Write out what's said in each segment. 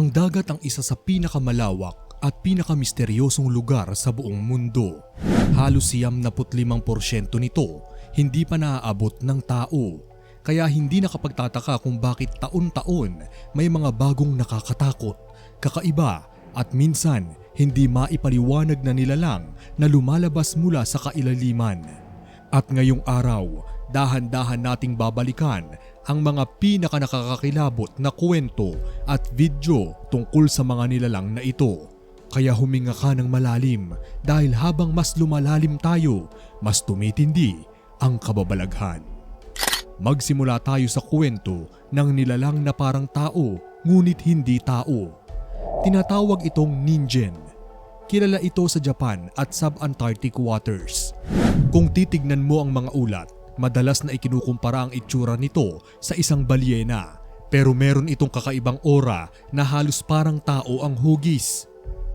Ang dagat ang isa sa pinakamalawak at pinakamisteryosong lugar sa buong mundo. Halos siyam na nito hindi pa naaabot ng tao. Kaya hindi nakapagtataka kung bakit taon-taon may mga bagong nakakatakot, kakaiba at minsan hindi maipaliwanag na nilalang na lumalabas mula sa kailaliman. At ngayong araw, dahan-dahan nating babalikan ang mga pinaka nakakakilabot na kwento at video tungkol sa mga nilalang na ito. Kaya huminga ka ng malalim dahil habang mas lumalalim tayo, mas tumitindi ang kababalaghan. Magsimula tayo sa kwento ng nilalang na parang tao ngunit hindi tao. Tinatawag itong Ningen. Kilala ito sa Japan at sub-Antarctic waters. Kung titignan mo ang mga ulat, madalas na ikinukumpara ang itsura nito sa isang balyena. Pero meron itong kakaibang aura na halos parang tao ang hugis.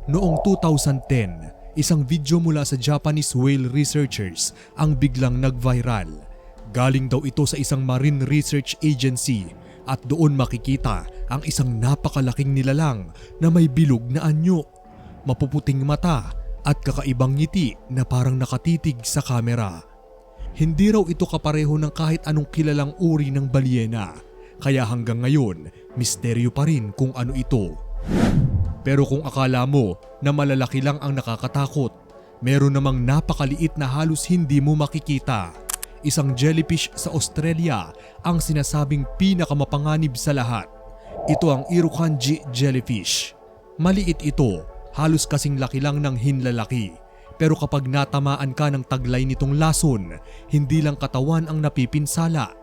Noong 2010, isang video mula sa Japanese whale researchers ang biglang nag-viral. Galing daw ito sa isang marine research agency at doon makikita ang isang napakalaking nilalang na may bilog na anyo, mapuputing mata at kakaibang ngiti na parang nakatitig sa kamera. Hindi raw ito kapareho ng kahit anong kilalang uri ng balyena, kaya hanggang ngayon misteryo pa rin kung ano ito. Pero kung akala mo na malalaki lang ang nakakatakot, meron namang napakaliit na halos hindi mo makikita. Isang jellyfish sa Australia ang sinasabing pinakamapanganib sa lahat. Ito ang Irukandji jellyfish. Maliit ito, halos kasing laki lang ng hinlalaki. Pero kapag natamaan ka ng taglay nitong lason, hindi lang katawan ang napipinsala.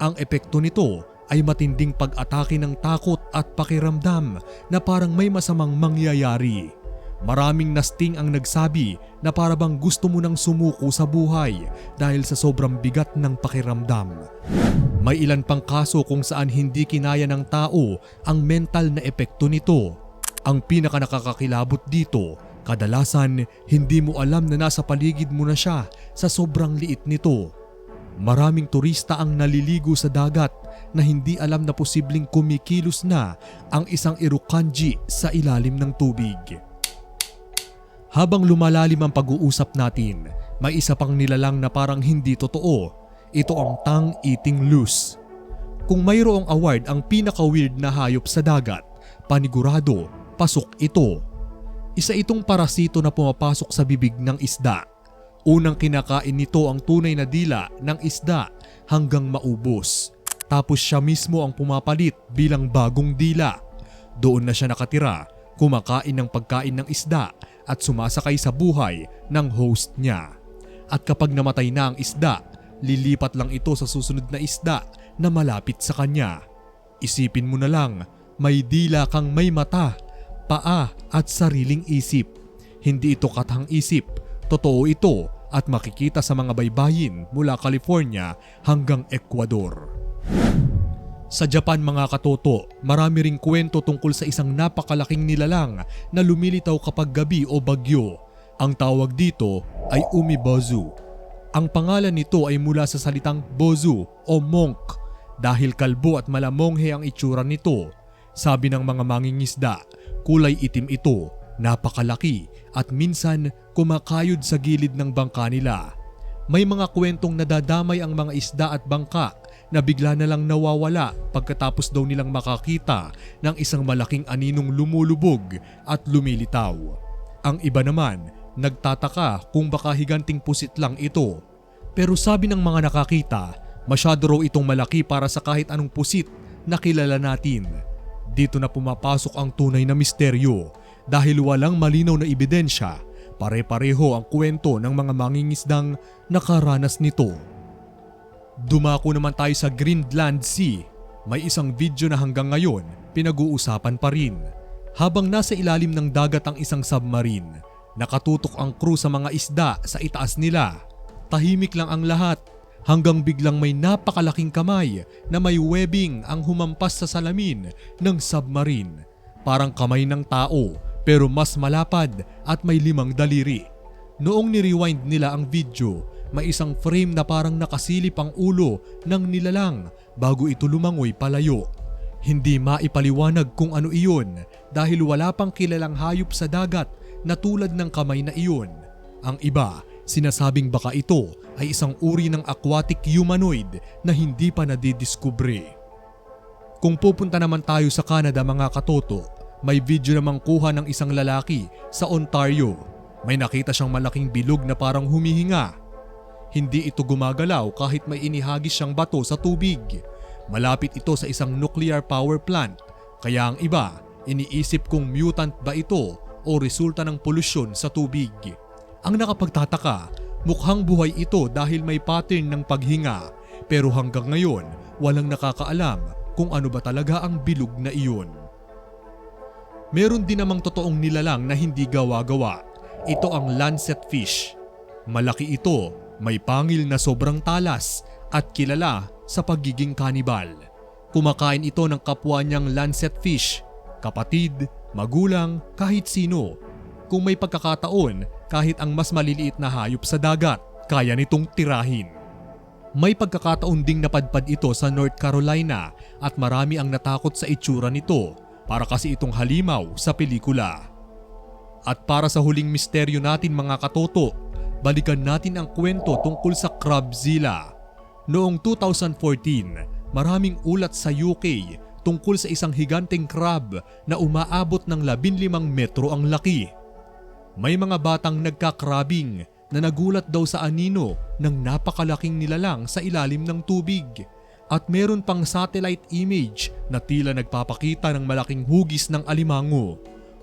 Ang epekto nito ay matinding pag-atake ng takot at pakiramdam na parang may masamang mangyayari. Maraming nasting ang nagsabi na parabang gusto mo nang sumuko sa buhay dahil sa sobrang bigat ng pakiramdam. May ilan pang kaso kung saan hindi kinaya ng tao ang mental na epekto nito. Ang pinaka nakakakilabot dito, kadalasan hindi mo alam na nasa paligid mo na siya sa sobrang liit nito. Maraming turista ang naliligo sa dagat na hindi alam na posibleng kumikilos na ang isang irukanji sa ilalim ng tubig. Habang lumalalim ang pag-uusap natin, may isa pang nilalang na parang hindi totoo. Ito ang tang eating loose. Kung mayroong award ang pinaka-weird na hayop sa dagat, panigurado, pasok ito. Isa itong parasito na pumapasok sa bibig ng isda. Unang kinakain nito ang tunay na dila ng isda hanggang maubos. Tapos siya mismo ang pumapalit bilang bagong dila. Doon na siya nakatira, kumakain ng pagkain ng isda at sumasakay sa buhay ng host niya. At kapag namatay na ang isda, lilipat lang ito sa susunod na isda na malapit sa kanya. Isipin mo na lang, may dila kang may mata, paa at sariling isip. Hindi ito katang isip, totoo ito at makikita sa mga baybayin mula California hanggang Ecuador. Sa Japan mga katoto, marami ring kwento tungkol sa isang napakalaking nilalang na lumilitaw kapag gabi o bagyo. Ang tawag dito ay umibozu. Ang pangalan nito ay mula sa salitang bozu o monk dahil kalbo at malamonghe ang itsura nito. Sabi ng mga mangingisda, kulay itim ito, napakalaki at minsan kumakayod sa gilid ng bangka nila. May mga kwentong nadadamay ang mga isda at bangka na bigla na lang nawawala pagkatapos daw nilang makakita ng isang malaking aninong lumulubog at lumilitaw. Ang iba naman, nagtataka kung baka higanting pusit lang ito. Pero sabi ng mga nakakita, masyado raw itong malaki para sa kahit anong pusit na kilala natin. Dito na pumapasok ang tunay na misteryo dahil walang malinaw na ebidensya, pare-pareho ang kwento ng mga mangingisdang nakaranas nito. Dumako naman tayo sa Greenland Sea. May isang video na hanggang ngayon pinag-uusapan pa rin. Habang nasa ilalim ng dagat ang isang submarine, nakatutok ang crew sa mga isda sa itaas nila. Tahimik lang ang lahat hanggang biglang may napakalaking kamay na may webbing ang humampas sa salamin ng submarine. Parang kamay ng tao pero mas malapad at may limang daliri. Noong ni-rewind nila ang video, may isang frame na parang nakasilip ang ulo ng nilalang bago ito lumangoy palayo. Hindi maipaliwanag kung ano iyon dahil wala pang kilalang hayop sa dagat na tulad ng kamay na iyon. Ang iba, sinasabing baka ito ay isang uri ng aquatic humanoid na hindi pa nadidiskubre. Kung pupunta naman tayo sa Canada mga katoto, may video namang kuha ng isang lalaki sa Ontario. May nakita siyang malaking bilog na parang humihinga. Hindi ito gumagalaw kahit may inihagis siyang bato sa tubig. Malapit ito sa isang nuclear power plant, kaya ang iba, iniisip kung mutant ba ito o resulta ng polusyon sa tubig. Ang nakapagtataka, mukhang buhay ito dahil may pattern ng paghinga, pero hanggang ngayon, walang nakakaalam kung ano ba talaga ang bilog na iyon. Meron din namang totoong nilalang na hindi gawa-gawa. Ito ang lancet fish. Malaki ito, may pangil na sobrang talas at kilala sa pagiging kanibal. Kumakain ito ng kapwa niyang lancet fish, kapatid, magulang, kahit sino. Kung may pagkakataon, kahit ang mas maliliit na hayop sa dagat, kaya nitong tirahin. May pagkakataon ding napadpad ito sa North Carolina at marami ang natakot sa itsura nito para kasi itong halimaw sa pelikula. At para sa huling misteryo natin mga katoto, balikan natin ang kwento tungkol sa Crabzilla. Noong 2014, maraming ulat sa UK tungkol sa isang higanteng crab na umaabot ng 15 metro ang laki. May mga batang nagkakrabing na nagulat daw sa anino ng napakalaking nilalang sa ilalim ng tubig. At meron pang satellite image na tila nagpapakita ng malaking hugis ng alimango.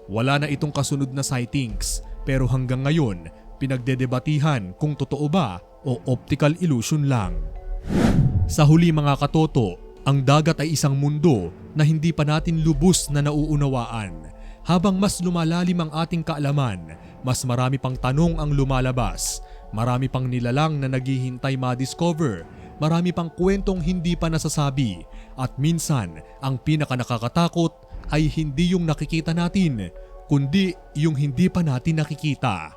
Wala na itong kasunod na sightings pero hanggang ngayon pinagdedebatihan kung totoo ba o optical illusion lang. Sa huli mga katoto, ang dagat ay isang mundo na hindi pa natin lubos na nauunawaan. Habang mas lumalalim ang ating kaalaman, mas marami pang tanong ang lumalabas. Marami pang nilalang na naghihintay ma-discover. Marami pang kwentong hindi pa nasasabi. At minsan, ang pinaka nakakatakot ay hindi yung nakikita natin, kundi yung hindi pa natin nakikita.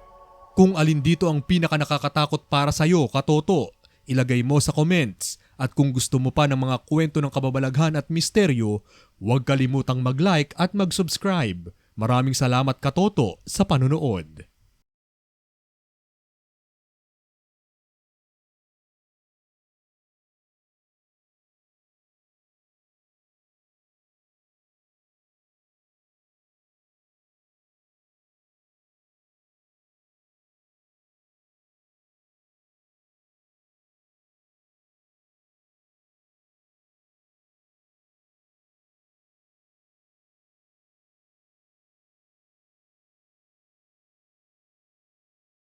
Kung alin dito ang pinaka nakakatakot para sa'yo, katoto, ilagay mo sa comments. At kung gusto mo pa ng mga kwento ng kababalaghan at misteryo, huwag kalimutang mag-like at mag-subscribe. Maraming salamat katoto sa panonood.